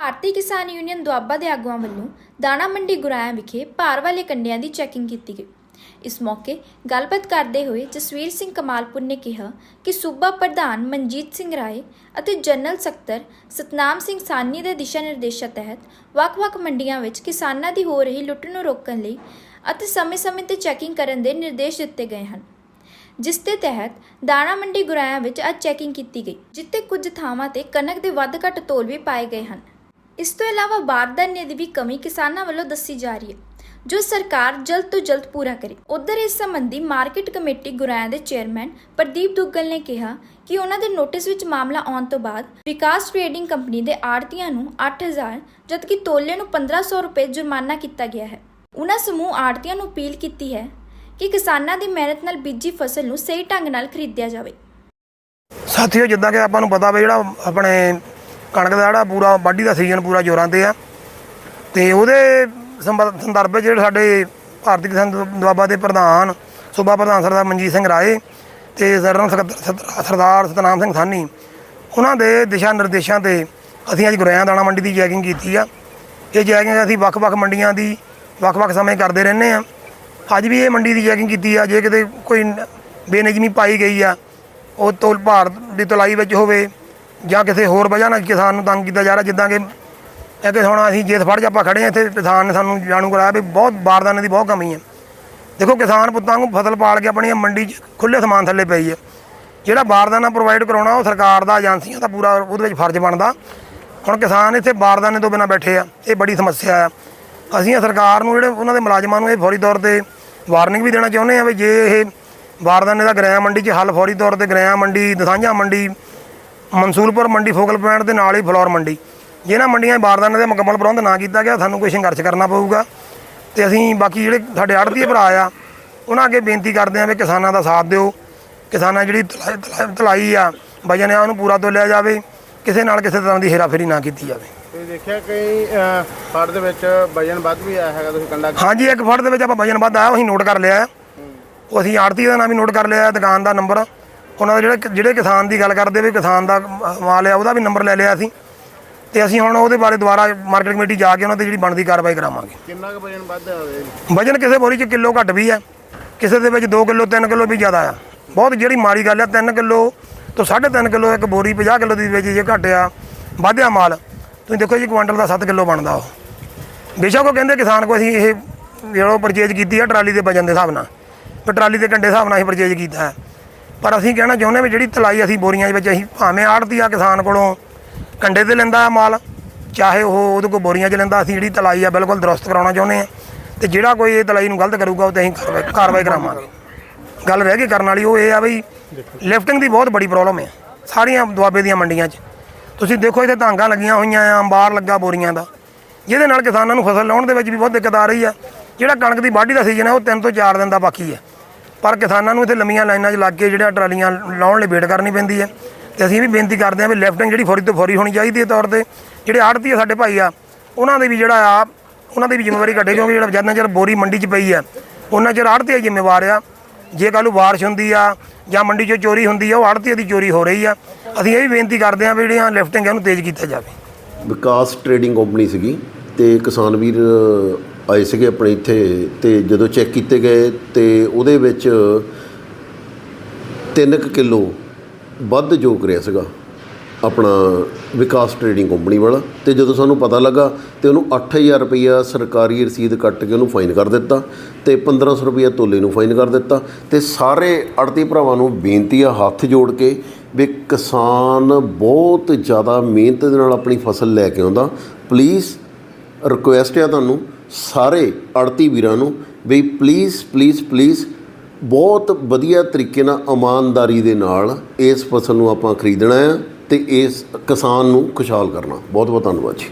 ਭਾਰਤੀ ਕਿਸਾਨ ਯੂਨੀਅਨ ਦੁਆਬਾ ਦੇ ਆਗੂਆਂ ਵੱਲੋਂ ਦਾਣਾ ਮੰਡੀ ਗੁਰਾਇਆ ਵਿਖੇ ਭਾਰ ਵਾਲੇ ਕੰਡਿਆਂ ਦੀ ਚੈਕਿੰਗ ਕੀਤੀ ਗਈ। ਇਸ ਮੌਕੇ ਗੱਲਬਾਤ ਕਰਦੇ ਹੋਏ ਜਸਵੀਰ ਸਿੰਘ ਕਮਾਲਪੁਰ ਨੇ ਕਿਹਾ ਕਿ ਸੂਬਾ ਪ੍ਰਧਾਨ ਮਨਜੀਤ ਸਿੰਘ ਰਾਏ ਅਤੇ ਜਨਰਲ ਸਕੱਤਰ ਸਤਨਾਮ ਸਿੰਘ ਸਾਨੀ ਦੇ ਦਿਸ਼ਾ ਨਿਰਦੇਸ਼ਾਂ ਤਹਿਤ ਵੱਖ-ਵੱਖ ਮੰਡੀਆਂ ਵਿੱਚ ਕਿਸਾਨਾਂ ਦੀ ਹੋ ਰਹੀ ਲੁੱਟ ਨੂੰ ਰੋਕਣ ਲਈ ਅਤੇ ਸਮੇਂ-ਸਮੇਂ ਤੇ ਚੈਕਿੰਗ ਕਰਨ ਦੇ ਨਿਰਦੇਸ਼ ਦਿੱਤੇ ਗਏ ਹਨ। ਜਿਸ ਦੇ ਤਹਿਤ ਦਾਣਾ ਮੰਡੀ ਗੁਰਾਇਆ ਵਿੱਚ ਅੱਜ ਚੈਕਿੰਗ ਕੀਤੀ ਗਈ, ਜਿੱਥੇ ਕੁਝ ਥਾਵਾਂ ਤੇ ਕਣਕ ਦੇ ਵੱਧ ਘੱਟ ਤੋਲ ਵੀ ਪਾਏ ਗਏ ਹਨ। ਇਸ ਤੋਂ ਇਲਾਵਾ ਬਾਰਦਾਨੇ ਦੀ ਵੀ ਕਮੀ ਕਿਸਾਨਾਂ ਵੱਲੋਂ ਦੱਸੀ ਜਾ ਰਹੀ ਹੈ, ਜੋ ਸਰਕਾਰ ਜਲਦ ਤੋਂ ਜਲਦ ਪੂਰਾ ਕਰੇ। ਉਧਰ ਇਸ ਸੰਬੰਧੀ ਮਾਰਕੀਟ ਕਮੇਟੀ ਗੁਰਾਇਆ ਦੇ ਚੇਅਰਮੈਨ ਪ੍ਰਦੀਪ ਦੁੱਗਲ ਨੇ ਕਿਹਾ ਕਿ ਉਹਨਾਂ ਦੇ ਨੋਟਿਸ ਵਿੱਚ ਮਾਮਲਾ ਆਉਣ ਤੋਂ ਬਾਅਦ ਵਿਕਾਸ ਟ੍ਰੇਡਿੰਗ ਕੰਪਨੀ ਦੇ ਆੜਤੀਆਂ ਨੂੰ 8000 ਜਦਕਿ ਤੋਲੇ ਨੂੰ 1500 ਰੁਪਏ ਜੁਰਮਾਨਾ ਕੀਤਾ ਗਿਆ ਹੈ। ਉਹਨਾਂ ਸਮੂਹ ਆੜਤੀਆਂ ਨੂੰ ਅਪੀਲ ਕੀਤੀ ਹੈ ਕਿ ਕਿਸਾਨਾਂ ਦੀ ਮਿਹਨਤ ਨਾਲ ਬੀਜੀ ਫਸਲ ਨੂੰ ਸਹੀ ਢੰਗ ਨਾਲ ਖਰੀਦਿਆ ਜਾਵੇ। ਸਾਥੀਓ, ਜਿੱਦਾਂ ਕਿ ਆਪਾਂ ਨੂੰ ਪਤਾ ਵੀ ਜਿਹੜਾ ਆਪਣੇ ਕਣਕ ਦਾ ਜਿਹੜਾ ਪੂਰਾ ਵਾਢੀ ਦਾ ਸੀਜ਼ਨ ਪੂਰਾ ਜੋਰਾਂ ਤੇ ਆ। ਤੇ ਉਹਦੇ ਸੰਬੰ- ਸੰਦਰਭ ਵਿੱਚ ਜਿਹੜੇ ਸਾਡੇ ਭਾਰਤੀ ਕਿਸਾਨ ਦੁਆਬਾ ਦੇ ਪ੍ਰਧਾਨ, ਸੂਬਾ ਪ੍ਰਧਾਨ ਸਰਦਾਰ ਮਨਜੀਤ ਸਿੰਘ ਰਾਏ ਤੇ ਸਰਦਾਰ ਸਤਨਾਮ ਸਿੰਘ ਸਾਨੀ ਉਹਨਾਂ ਦੇ ਦਿਸ਼ਾ ਨਿਰਦੇਸ਼ਾਂ ਤੇ ਅਸੀਂ ਅੱਜ ਗੁਰਿਆਂ ਦਾਣਾ ਮੰਡੀ ਦੀ ਚੈਕਿੰਗ ਕੀਤੀ ਆ। ਇਹ ਚੈਕਿੰਗ ਅਸੀਂ ਵੱਖ-ਵੱਖ ਮੰਡੀਆਂ ਦੀ ਵੱਖ-ਵੱਖ ਸਮੇਂ ਕਰਦੇ ਰਹਿੰਦੇ ਆ। ਅੱਜ ਵੀ ਇਹ ਮੰਡੀ ਦੀ ਚੈਕਿੰਗ ਕੀਤੀ ਆ, ਜੇ ਕਿਤੇ ਕੋਈ ਨ- ਪਾਈ ਗਈ ਆ, ਉਹ ਤੋਲ, ਭਾਰਤ ਦੀ ਤਲਾਈ ਵਿੱਚ ਹੋਵੇ ਜਾਂ ਕਿਸੇ ਹੋਰ ਵਜ੍ਹਾ ਨਾਲ ਕਿਸਾਨ ਨੂੰ ਤੰਗ ਕੀਤਾ ਜਾ ਰਿਹਾ, ਜਿੱਦਾਂ ਕਿ ਇਹ ਕਿ ਹੁਣ ਅਸੀਂ ਜੇਤ ਫੜ 'ਚ ਆਪਾਂ ਖੜੇ ਆ ਇੱਥੇ ਕਿਸਾਨ ਨੇ ਸਾਨੂੰ ਜਾਣੂ ਕਰਾਇਆ ਵੀ ਬਹੁਤ ਬਾਰਦਾਨੇ ਦੀ ਬਹੁਤ ਕਮੀ ਹੈ। ਦੇਖੋ ਕਿਸਾਨ ਪੁੱਤਾਂ ਨੂੰ ਫਸਲ ਪਾਲ ਕੇ ਆਪਣੀ ਮੰਡੀ 'ਚ ਖੁੱਲੇ ਸਮਾਨ ਥੱਲੇ ਪਈ ਹੈ। ਜਿਹੜਾ ਬਾਰਦਾਨਾ ਪ੍ਰੋਵਾਈਡ ਕਰਾਉਣਾ, ਉਹ ਸਰਕਾਰ ਦਾ ਏਜੰਸੀਆਂ ਦਾ ਪੂਰਾ ਉਹਦੇ ਵਿੱਚ ਫਰਜ਼ ਬਣਦਾ। ਹੁਣ ਕਿਸਾਨ ਇੱਥੇ ਬਾਰਦਾਨੇ ਤੋਂ ਬਿਨਾਂ ਬੈਠੇ ਆ, ਇਹ ਬੜੀ ਸਮੱਸਿਆ ਆ। ਅਸੀਂ ਸਰਕਾਰ ਨੂੰ ਜਿਹੜੇ ਉਹਨਾਂ ਦੇ ਮੁਲਾਜ਼ਮਾਂ ਨੂੰ ਇਹ ਫੌਰੀ ਤੌਰ ਤੇ ਵਾਰਨਿੰਗ ਵੀ ਦੇਣਾ ਚਾਹੁੰਦੇ ਆ ਵੀ ਜੇ ਇਹ ਬਾਰਦਾਨੇ ਦਾ ਗ੍ਰਹਿ ਮੰਡੀ 'ਚ ਹੱਲ ਫੌਰੀ ਤੌਰ ਤੇ ਗ੍ਰਹਿ ਮੰਡੀ, ਦਸਾਂਝਾ ਮੰਡੀ ਮਨਸੂਲਪੁਰ ਮੰਡੀ ਫੋਕਲ ਪੁਆਇੰਟ ਦੇ ਨਾਲ ਹੀ ਫਲੋਰ ਮੰਡੀ। ਜਿਹਨਾਂ ਮੰਡੀਆਂ ਬਾਰਦਾਨੇ ਦਾ ਮੁਕੰਮਲ ਪ੍ਰਬੰਧ ਨਾ ਕੀਤਾ ਗਿਆ ਸਾਨੂੰ ਕੋਈ ਸੰਘਰਸ਼ ਕਰਨਾ ਪਊਗਾ। ਤੇ ਅਸੀਂ ਬਾਕੀ ਜਿਹੜੇ ਸਾਡੇ ਆੜ੍ਹਤੀਏ ਭਰਾ ਆ ਉਹਨਾਂ ਅੱਗੇ ਬੇਨਤੀ ਕਰਦੇ ਆ ਵੀ ਕਿਸਾਨਾਂ ਦਾ ਸਾਥ ਦਿਓ। ਕਿਸਾਨਾਂ ਜਿਹੜੀ ਤਲਾ- ਤਲਾ- ਤਲਾਈ ਆ ਵਜਨ ਆ ਉਹਨੂੰ ਪੂਰਾ ਤੋਲਿਆ ਜਾਵੇ। ਕਿਸੇ ਨਾਲ ਕਿਸੇ ਤਰ੍ਹਾਂ ਦੀ ਹੇਰਾਫੇਰੀ ਨਾ ਕੀਤੀ ਜਾਵੇ। ਤੁਸੀਂ ਦੇਖਿਆ ਕਈ ਫੜ ਦੇ ਵਿੱਚ ਵਜਨ ਵੱਧ ਵੀ ਆਇਆ ਹੈਗਾ ਤੁਸੀਂ ਕੰਡਾ ਹਾਂਜੀ ਇੱਕ ਫੜ ਦੇ ਵਿੱਚ ਆਪਾਂ ਵਜਨ ਵੱਧ ਆਇਆ ਉਹ ਅਸੀਂ ਨੋਟ ਕਰ ਲਿਆ। ਹੈ। ਉਹ ਅਸੀਂ ਆੜਤੀ ਦਾ ਨਾਮ ਵੀ ਨੋਟ ਕਰ ਲਿਆ ਹੈ, ਦੁਕਾਨ ਦਾ ਨੰਬਰ। ਉਹਨਾਂ ਦਾ ਜਿਹੜੇ ਜਿਹੜੇ ਕਿਸਾਨ ਦੀ ਗੱਲ ਕਰਦੇ ਵੀ ਕਿਸਾਨ ਦਾ ਮਾਲ ਆ ਉਹਦਾ ਵੀ ਨੰਬਰ ਲੈ ਲਿਆ ਅਸੀਂ। ਤੇ ਅਸੀਂ ਹੁਣ ਉਹਦੇ ਬਾਰੇ ਦੁਬਾਰਾ ਮਾਰਕੀਟ ਕਮੇਟੀ ਜਾ ਕੇ ਉਹਨਾਂ ਤੇ ਜਿਹੜੀ ਬਣਦੀ ਕਾਰਵਾਈ ਕਰਾਵਾਂਗੇ। ਕਿੰਨਾ ਕੁ ਵਜਨ ਵੱਧ ਆਵੇ ਵਜਨ ਕਿਸੇ ਬੋਰੀ 'ਚ ਕਿਲੋ ਘੱਟ ਵੀ ਹੈ ਕਿਸੇ ਦੇ ਵਿੱਚ 2 ਕਿਲੋ 3 ਕਿਲੋ ਵੀ ਜ਼ਿਆਦਾ ਆ। ਬਹੁਤ ਜਿਹੜੀ ਮਾੜੀ ਗੱਲ ਆ 3 ਕਿਲੋ ਤੋਂ 3.5 ਕਿਲੋ ਇੱਕ ਬੋਰੀ 50 ਕਿਲੋ ਦੀ ਵਿੱਚ ਜੇ ਘੱਟ ਆ ਵਧਿਆ ਮਾਲ। ਤੁਸੀਂ ਦੇਖੋ ਜੀ ਕੁਆਂਟਲ ਦਾ 7 ਕਿਲੋ ਬਣਦਾ ਉਹ। ਬੇਸ਼ੱਕ ਉਹ ਕਹਿੰਦੇ ਕਿਸਾਨ ਕੋ ਅਸੀਂ ਇਹ ਜਿਹੜਾ ਪਰਚੇਜ ਕੀਤੀ ਆ ਟਰਾਲੀ ਦੇ ਵਜਨ ਦੇ ਹਿਸਾਬ ਨਾਲ। ਤੇ ਟਰਾਲੀ ਦੇ ਕੰਡੇ ਹਿਸਾਬ ਨਾਲ ਅਸੀਂ ਪਰਚੇਜ ਕੀਤਾ ਹੈ। ਪਰ ਅਸੀਂ ਕਹਿਣਾ ਚਾਹੁੰਦੇ ਵੀ ਜਿਹੜੀ ਤਲਾਈ ਅਸੀਂ ਬੋਰੀਆਂ ਦੇ ਵਿੱਚ ਅਸੀਂ ਭਾਵੇਂ ਆੜਤੀ ਆ ਕਿਸਾਨ ਕੋਲੋਂ ਕੰਡੇ ਤੇ ਲੈਂਦਾ ਆ ਮਾਲ, ਚਾਹੇ ਉਹ ਉਹਦੇ ਕੋਲ ਬੋਰੀਆਂ 'ਚ ਲੈਂਦਾ, ਅਸੀਂ ਜਿਹੜੀ ਤਲਾਈ ਆ ਬਿਲਕੁਲ ਦਰੁਸਤ ਕਰਾਉਣਾ ਚਾਹੁੰਦੇ ਆ ਤੇ ਜਿਹੜਾ ਕੋਈ ਇਹ ਤਲਾਈ ਨੂੰ ਗਲਤ ਕਰੂਗਾ, ਉਹ ਤੇ ਅਸੀਂ ਕਾਰਵਾਈ- ਕਾਰਵਾਈ ਕਰਾਵਾਂਗੇ। ਗੱਲ ਰਹਿ ਗਈ ਕਰਨ ਵਾਲੀ, ਉਹ ਇਹ ਆ ਬਈ ਲਿਫਟਿੰਗ ਦੀ ਬਹੁਤ ਬੜੀ ਪ੍ਰੋਬਲਮ ਹੈ ਸਾਰੀਆਂ ਦੁਆਬੇ ਦੀਆਂ ਮੰਡੀਆਂ 'ਚ। ਤੁਸੀਂ ਦੇਖੋ ਇੱਥੇ ਧਾਂਗਾ ਲੱਗੀਆਂ ਹੋਈਆਂ ਆ, ਅੰਬਾਰ ਲੱਗਾ ਬੋਰੀਆਂ ਦਾ। ਜਿਹਦੇ ਨਾਲ ਕਿਸਾਨਾਂ ਨੂੰ ਫਸਲ ਲਾਉਣ ਦੇ ਵਿੱਚ ਵੀ ਬਹੁਤ ਦਿੱਕਤ ਆ ਰਹੀ ਆ। ਜਿਹੜਾ ਕਣਕ ਦੀ ਵਾਢੀ ਦਾ ਸੀਜ਼ਨ ਹੈ ਉਹ 3 ਤੋਂ 4 ਦਿਨ ਦਾ ਬਾਕੀ ਹੈ ਪਰ ਕਿਸਾਨਾਂ ਨੂੰ ਇੱਥੇ ਲੰਮੀਆਂ ਲਾਈਨਾਂ 'ਚ ਲੱਗ ਕੇ ਜਿਹੜਾ ਟਰਾਲੀਆਂ ਲਾਉਣ ਲਈ ਵੇਟ ਕਰਨੀ ਪੈਂਦੀ ਹੈ। ਤੇ ਅਸੀਂ ਵੀ ਬੇਨਤੀ ਕਰਦੇ ਹਾਂ ਵੀ ਲਿਫਟਿੰਗ ਜਿਹੜੀ ਫੌਰੀ ਤੋਂ ਫੌਰੀ ਹੋਣੀ ਚਾਹੀਦੀ ਹੈ ਤੌਰ ਤੇ। ਜਿਹੜੇ ਆੜਤੀ ਆ ਸਾਡੇ ਭਾਈ ਆ, ਉਹਨਾਂ ਦੇ ਵੀ ਜਿਹੜਾ ਆ, ਉਹਨਾਂ ਦੀ ਵੀ ਜ਼ਿੰਮੇਵਾਰੀ ਘੱਟੇ ਕਿਉਂਕਿ ਜਿਹੜਾ ਜਿੰਨਾ ਚਿਰ ਬੋਰੀ ਮੰਡੀ 'ਚ ਪਈ ਆ, ਉਹਨਾਂ ਚਿਰ ਆੜਤੀ ਜ਼ਿੰਮੇਵਾਰ ਆ। ਜੇ ਕੱਲ੍ਹ ਨੂੰ ਬਾਰਿਸ਼ ਹੁੰਦੀ ਆ ਜਾਂ ਮੰਡੀ 'ਚੋਂ ਚੋਰੀ ਹੁੰਦੀ ਆ, ਉਹ ਆੜਤੀ ਦੀ ਚੋਰੀ ਹੋ ਰਹੀ ਆ। ਅਸੀਂ ਇਹ ਵੀ ਬੇਨਤੀ ਕਰਦੇ ਹਾਂ ਵੀ ਜਿਹੜੀਆਂ ਲਿਫਟਿੰਗ ਹੈ ਉਹਨੂੰ ਤੇਜ਼ ਕੀਤਾ ਜਾਵੇ। ਵਿਕਾਸ ਟਰੇਡਿੰਗ ਕੰਪਨੀ ਸੀਗੀ ਤੇ ਕਿਸਾਨ ਵੀਰ ਆਏ ਸੀਗੇ ਆਪਣੇ ਇੱਥੇ ਤੇ ਜਦੋਂ ਚੈੱਕ ਕੀਤੇ ਗਏ ਤੇ ਉਹਦੇ ਵਿੱਚ 3 ਕਿਲੋ ਵੱਧ ਜੋਗ ਰਿਹਾ ਸੀਗਾ ਆਪਣਾ ਵਿਕਾਸ ਟਰੇਡਿੰਗ ਕੰਪਨੀ ਵਾਲਾ ਤੇ ਜਦੋਂ ਸਾਨੂੰ ਪਤਾ ਲੱਗਾ ਤੇ ਉਹਨੂੰ 8000 ਰੁਪਈਆ ਸਰਕਾਰੀ ਰਸੀਦ ਕੱਟ ਕੇ ਉਹਨੂੰ ਫਾਈਨ ਕਰ ਦਿੱਤਾ ਤੇ 1500 ਰੁਪਈਆ ਤੋਲੇ ਨੂੰ ਫਾਈਨ ਕਰ ਦਿੱਤਾ ਤੇ ਸਾਰੇ ਅੜਤੀ ਭਰਾਵਾਂ ਨੂੰ ਬੇਨਤੀ ਆ ਹੱਥ ਜੋੜ ਕੇ ਵੀ ਕਿਸਾਨ ਬਹੁਤ ਜ਼ਿਆਦਾ ਮਿਹਨਤ ਦੇ ਨਾਲ ਆਪਣੀ ਫਸਲ ਲੈ ਕੇ ਆਉਂਦਾ। ਪਲੀਜ਼ ਰਿਕੁਐਸਟ ਹੈ ਤੁਹਾਨੂੰ ਸਾਰੇ ਅੜਤੀ ਵੀਰਾਂ ਨੂੰ ਵੀ ਪਲੀਜ਼ ਪਲੀਜ਼ ਪਲੀਜ਼ ਬਹੁਤ ਵਧੀਆ ਤਰੀਕੇ ਨਾਲ ਇਮਾਨਦਾਰੀ ਦੇ ਨਾਲ ਇਸ ਫਸਲ ਨੂੰ ਆਪਾਂ ਖਰੀਦਣਾ ਹੈ ਤੇ ਇਸ ਕਿਸਾਨ ਨੂੰ ਖੁਸ਼ਹਾਲ ਕਰਨਾ। ਬਹੁਤ ਬਹੁਤ ਧੰਨਵਾਦ ਜੀ।